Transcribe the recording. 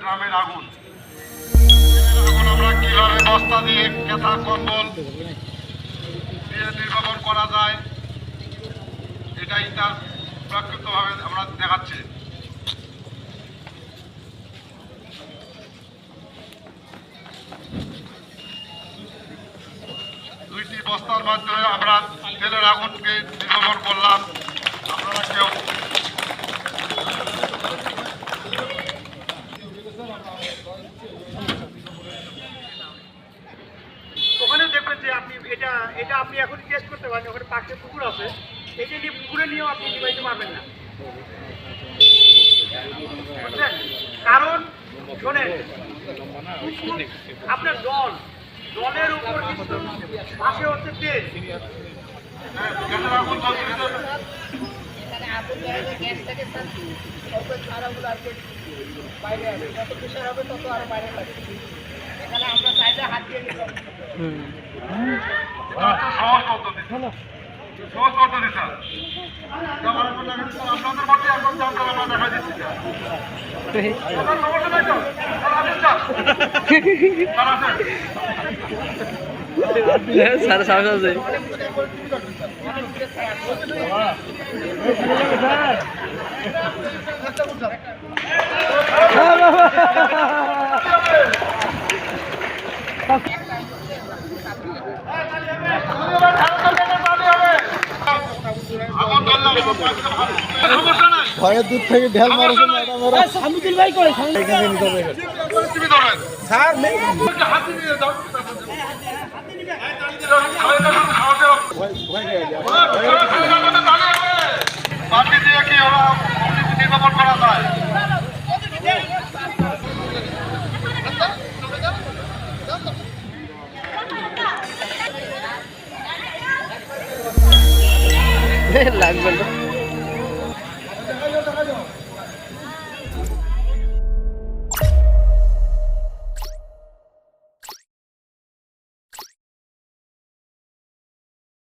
গ্রামের আগুন। আমরা বস্তা দিয়ে কেথা কম্বল দিয়ে করা যায়, এটাই তার প্রাকৃতভাবে আমরা দেখাচ্ছি। দুইটি বস্তার মাধ্যমে আমরা তেলের আগুনকে নির্বাপন করলাম। আপনারা কেউ এটা এটা আপনি এখন টেস্ট করতে পারেন, ওখানে পাশে পুকুর আছে। এই যে পুকুরে নিয়েও আপনি নিবাইতে পারবেন না। কারণ, শোনেন, আপনার জল জলের উপর পাশে হচ্ছে তেল। এখানে আমরা সাইডে হাত দিয়ে সহজ পদ্ধতি সহজ স্যার স্যার। স্যার, আসেন। সাড়ে সাতশো আছে আগুন ধরলাম, সমস্যা নাই। ঘরের দূর থেকে ঢেল মারছে সমস্যা ভাই করে এখানে নিতে হবে তুমি হাতে নিয়ে যাও। লাগবে না